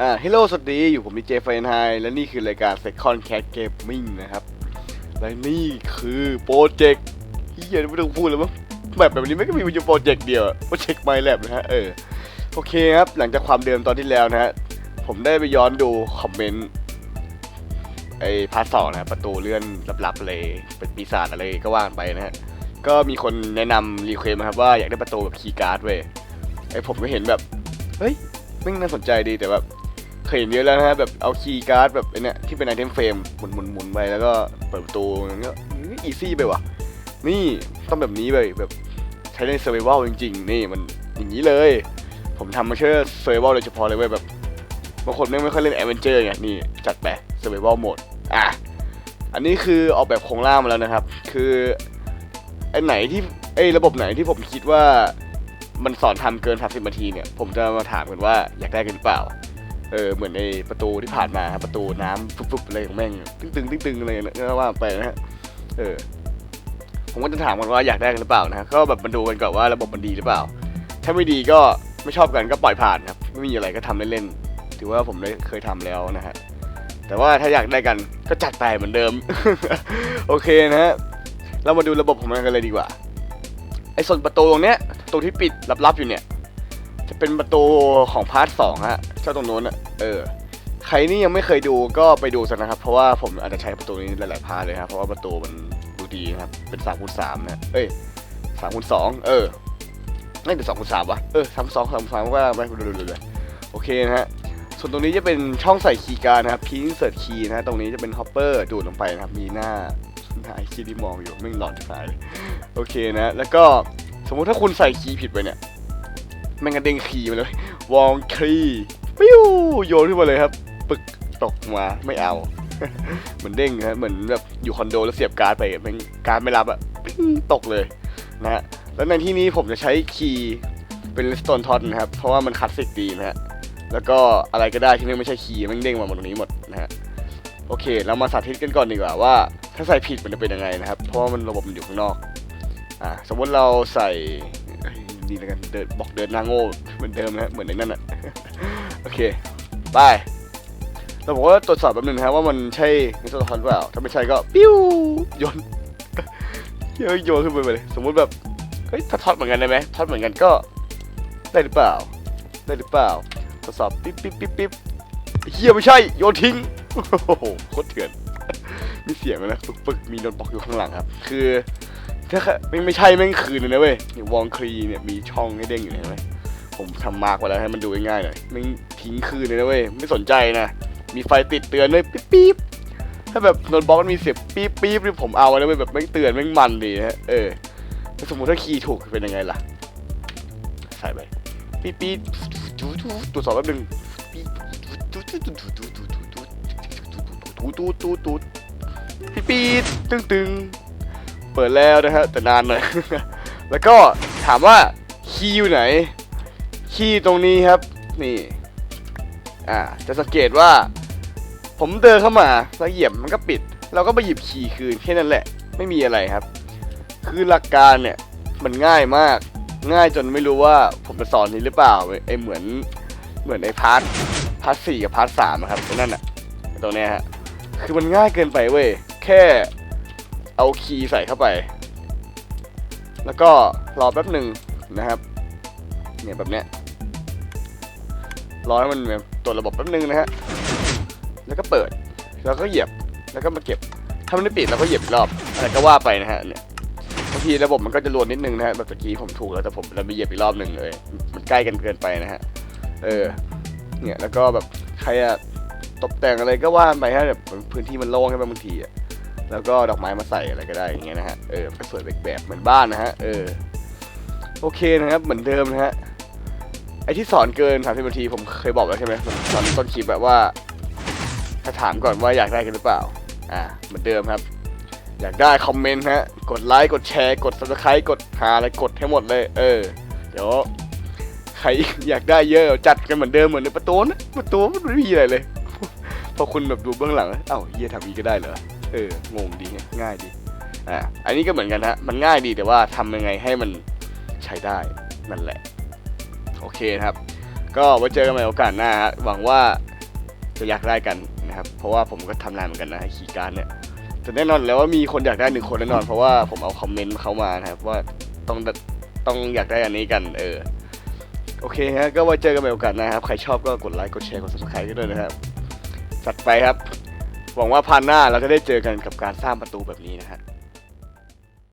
อ่าฮัลโหลสวัสดีอยู่ผมดีเจไฟนไฮและนี่คือรายการ Second Cat Gaming นะครับ และนี่คือโปรเจกต์ที่ยังไม่ต้องพูดแล้วมั้งแบบแบบนี้ไม่ก็มีอยู่โปรเจกต์เดียวโปรเจกต์ไมล์แลบนะฮะเออโอเคครับหลังจากความเดิมตอนที่แล้วนะฮะผมได้ไปย้อนดูคอมเมนต์ไอ้พาร์ทสองนะประตูเลื่อนลับๆเลยเป็นปีศาจอะไรก็ว่างไปนะฮะก็มีคนแนะนำรีเควสมาครับว่าอยากได้ประตูแบบคีย์การ์ดเว้ยไอ้ผมก็เห็นแบบเฮ้ยไม่งน่าสนใจดีแต่แบบ เคยเห็นเยอะแล้วนะฮะแบบเอาคีย์การ์ดแบบไอ้เนี่ยที่เป็นไอเทมเฟรมหมุนหมุนหมุนไปแล้วก็เปิดประตูมันก็อีซี่ไปว่ะ นี่ต้องแบบนี้เลยแบบใช้ในเซอร์ไ a เวลจริง ๆ นี่มันอย่างนี้เลย ผมทำมาเชื่อเซอร์ไ a เวลโดยเฉพาะเลยเว้ยแบบบางคนไม่ไม่ค่อยเล่นแอดเวนเจอร์ไงนี่จัดไปเซอร์ไ a เวลโหมดอะอันนี้คือออกแบบโครงร่างมาแล้วนะครับ คือไอ้ไหนที่ไอ้ระบบไหนที่ผมคิดว่ามันสอนทำเกิน 30นาทีเนี่ย ผมจะมาถามกันว่าอยากได้กันหรือเปล่า เออเหมือนในประตูที่ผ่านมาครับประตูน้ำฟุบๆอะไรของแม่งตึ้งๆตึงๆอะไรนะว่าไปนะฮะเออผมก็จะถามกันว่าอยากได้กันหรือเปล่านะก็แบบมาดูกันก่อนว่าระบบมันดีหรือเปล่า ถ้าไม่ดีก็ไม่ชอบกันก็ปล่อยผ่านครับไม่มีอะไรก็ทำเล่นๆถือว่าผมได้เคยทำแล้วนะฮะแต่ว่าถ้าอยากได้กันก็จัดไปเหมือนเดิม โอเคนะฮะเรามาดูระบบของมันกันเลยดีกว่าไอ้ส่วนประตูตรงเนี้ยประตูที่ปิดลับๆอยู่เนี่ย จะเป็นประตูของพาร์ทสองฮะาตรงโน้นอะเออใครนี่ยังไม่เคยดูก็ไปดูซะนะครับ เพราะว่าผมอาจจะใช้ประตูนี้หลายๆพาร์ทเลยครับเพราะว่าประตูมันดูดีนะครับเป็นสามคูณสามนะเอ้ยสามคูณสองเออไม่เป็นสองคูณสามวะเออสามสองสามสามว่าไปดูดูเลยโอเคนะฮะส่วนตรงนี้จะเป็นช่องใส่คีย์การ์ดนะครับพิงเสิร์ชคีย์นะฮะตรงนี้จะเป็นฮอปเปอร์ดูดลงไปนะครับมีหน้าหน้าไอคีย์ที่มองอยู่ไม่งหลอนที่ายโอเคนะแล้วก็สมมุติถ้าคุณใส่คีย์ผิดไปเนี่ยแม่งกระเด้งคีย์มาเลยวองคีย์ ปิ้วโยนขึ้นมาเลยครับ ปึกตกมาไม่เอา เหมือนเด้งนะเหมือนแบบอยู่คอนโดแล้วเสียบการ์ดไปม่งการ์ดไม่รับอะปิ้งตกเลยนะฮะแล้วในที่นี้ผมจะใช้คีย์เป็นสโตนท็อตนะครับ เพราะว่ามันคลาสสิกดีนะฮะแล้วก็อะไรก็ได้ที่ไม่ใช่คีย์ม่งเด้งมาหมดตรงนี้หมดนะฮะโอเค เรามาสาธิตกันก่อนดีกว่าว่า ถ้าใส่ผิดมันจะเป็นยังไงนะครับ เพราะว่ามันระบบมันอยู่ข้างนอกอ่าสมมติเราใส่เอ้ยนี่แล้วกันเดินบอกเดินหน้าโง่เหมือนเดิมนะฮะเหมือนในนั่นอะ อเคไปเราบอกว่าตรวจสอบแป๊บนึงนะครับว่ามันใช่นิสสันทอนเปล่า ถ้าไม่ใช่ก็ปิ้วโยนโยนโยนขึ้นไปเลย สมมุติแบบเฮ้ยถ้าทอดเหมือนกันได้ไหมทอดเหมือนกันก็ได้หรือเปล่า ได้หรือเปล่าทดสอบปิ๊บปิ๊บปิ๊บปิ๊บเฮียไม่ใช่โยนทิ้งโอ้โหโคตรเถื่อนมีเสียงเลยนะปึกปึกมีโดนบอกอยู่ข้างหลังครับ คือถ้าไม่ไม่ใช่แม่งคืนเลยนะเว้ยวองคลีเนี่ยมีช่องให้เด้งอยู่เห็นไหม ผมทำมาร์กไว้แล้วให้มันดูง่ายๆหน่อยแม่ทิ้งคืนเลยนะเว้ยไม่สนใจนะ มีไฟติดเตือนด้วยปิ๊บปิ๊บถ้าแบบโดนบล็อกมันมีเสียงปิ๊บปิ๊บนี่ผมเอาไว้แล้วเว้ยแบบแม่เตือนแม่มันดีฮะเออสมมติถ้าคีย์ถูกเป็นยังไงล่ะใส่ไปปิ๊บปิ๊บตรวจสอบแป๊บนึงปิ๊บปิ๊บปิ๊บปิ๊บตึ้งตึงเปิดแล้วนะฮะแต่นานหน่อยแล้วก็ถามว่าคีย์อยู่ไหน คีย์ตรงนี้ครับนี่อ่าจะสังเกตว่า ผมเดินเข้ามาแล้วเหยียบมันก็ปิด เราก็ไปหยิบคีย์คืนแค่นั้นแหละ ไม่มีอะไรครับ คือหลักการเนี่ยมันง่ายมากง่ายจนไม่รู้ว่าผมจะสอนนี้หรือเปล่าไอเหมือนเหมือนไอพาร์ทพาร์ทสี่กับพาร์ทสามอะครับนั่นอะตรงเนี้ยฮะคือมันง่ายเกินไปเว้ยแค่เอาคีย์ใส่เข้าไป แล้วก็รอแป๊บหนึ่งนะครับเนี่ยแบบเนี้ย รอให้มันแบบตรวจระบบแป๊บนึงนะฮะ แล้วก็เปิด แล้วก็เหยียบ แล้วก็มาเก็บ ถ้ามันไม่ปิดเราก็เหยียบอีกรอบ อะไรก็ว่าไปนะฮะเนี่ยบางทีระบบมันก็จะรวนนิดนึงนะฮะ แบบตะกี้ผมถูกแล้วแต่ผมเราไปเหยียบอีกรอบหนึ่งเลย มันใกล้กันเกินไปนะฮะ เออ เนี่ย แล้วก็แบบใครอะตกแต่งอะไรก็ว่าไปฮะแบบพื้นที่มันโล่งใช่ไห้บางทีอะแล้วก็ดอกไม้มาใส่อะไรก็ได้อย่างเงี้ยนะฮะ เออก็สวยแบบแบบเหมือนบ้านนะฮะ เออ โอเคนะครับ เหมือนเดิมนะฮะ ไอที่สอนเกินสามสิบนาทีผมเคยบอกแล้วใช่ไหมผมสอนต้นคลิปแบบว่า ถ้าถามก่อนว่าอยากได้กันหรือเปล่า อ่า เหมือนเดิมครับ อยากได้คอมเมนต์ฮะ กดไลค์ กดแชร์ กด subscribe กดหาอะไรกดให้หมดเลย เออ เดี๋ยวใครอยากได้เยอะจัดกันเหมือนเดิมเหมือนในประตูนะประตูมันไม่มีอะไรเลยพอคุณแบบดูเบื้องหลังแล้วเอ้าเฮียทำอีกก็ได้เหรอเอองงดีง่ายดีอ่าอันนี้ก็เหมือนกันฮะมันง่ายดีแต่ว่าทำยังไงให้มันใช้ได้นั่นแหละ เคครับ ก็ไว้เจอกันใหม่โอกาสหน้าฮะหวังว่าจะอยากได้กันนะครับ เพราะว่าผมก็ทำนานเหมือนกันนะไอขีการเนี่ยแต่แน่นอนแล้วว่ามีคนอยากได้หนึ่งคนแน่นอน เพราะว่าผมเอาคอมเมนต์เขามานะครับว่าต้องต้องอยากได้อันนี้กัน เออโอเคฮะก็ไว้เจอกันใหม่โอกาสหนะครับ ใครชอบก็กดไลค์กดแชร์กด subscribe กันด้วยนะครับจัดไปครับ หวังว่าพันหน้าเราจะได้เจอกันกับการสร้างประตูแบบนี้นะฮะ